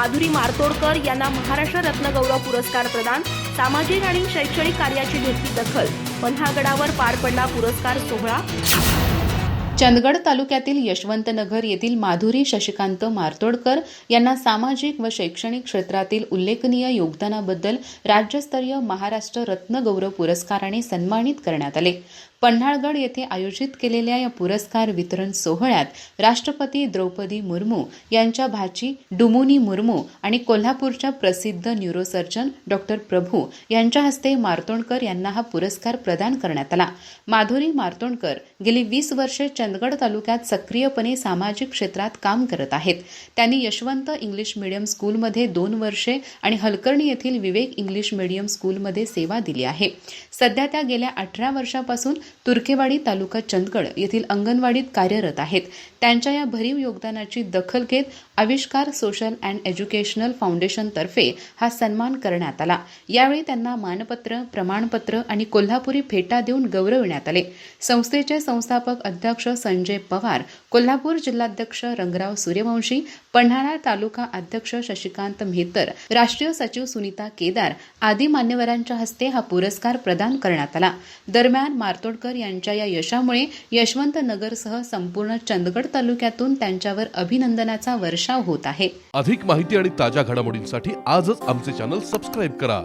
माधुरी मारतोडकर यांना महाराष्ट्र रत्नगौरव पुरस्कार प्रदान सामाजिक आणि शैक्षणिक कार्याची घेतली दखल पन्हागडावर पार पडला पुरस्कार सोहळा. चंदगड तालुक्यातील यशवंतनगर येथील माधुरी शशिकांत मारतोडकर यांना सामाजिक व शैक्षणिक क्षेत्रातील उल्लेखनीय योगदानाबद्दल राज्यस्तरीय महाराष्ट्र रत्नगौरव पुरस्काराने सन्मानित करण्यात आले. पन्हाळगड येथे आयोजित केलेल्या या पुरस्कार वितरण सोहळ्यात राष्ट्रपती द्रौपदी मुर्मू यांच्या भाची डुमुनी मुर्मू आणि कोल्हापूरच्या प्रसिद्ध न्यूरोसर्जन डॉक्टर प्रभू यांच्या हस्ते मारतोंडकर यांना हा पुरस्कार प्रदान करण्यात आला. माधुरी मारतोंडकर गेली वीस वर्षे चंदगड तालुक्यात सक्रियपणे सामाजिक क्षेत्रात काम करत आहेत. त्यांनी यशवंत इंग्लिश मीडियम स्कूलमध्ये दोन वर्षे आणि हलकर्णी येथील विवेक इंग्लिश मीडियम स्कूलमध्ये सेवा दिली आहे. सध्या त्या गेल्या अठरा वर्षापासून तुर्केवाडी तालुका चंदगड येथील अंगणवाडीत कार्यरत आहेत. त्यांच्या या भरीव योगदानाची दखल घेत आविष्कार सोशल अँड एज्युकेशनल फाउंडेशनतर्फे हा सन्मान करण्यात आला. यावेळी त्यांना मानपत्र प्रमाणपत्र आणि कोल्हापुरी फेटा देऊन गौरविण्यात आले. संस्थेचे संस्थापक अध्यक्ष संजय पवार कोल्हापूर जिल्हाध्यक्ष रंगराव सूर्यवंशी पन्हाळा तालुका अध्यक्ष शशिकांत मेहतर राष्ट्रीय सचिव सुनीता केदार आदी मान्यवरांच्या हस्ते हा पुरस्कार प्रदान करण्यात आला. दरम्यान मार्तोडकर यांच्या या यशामुळे यशवंत नगरसह संपूर्ण चंदगड तालुक्यातून त्यांच्यावर अभिनंदनाचा वर्षाव होत आहे. अधिक माहिती आणि ताज्या घडामोडींसाठी आजच आमचे चॅनल सबस्क्राईब करा.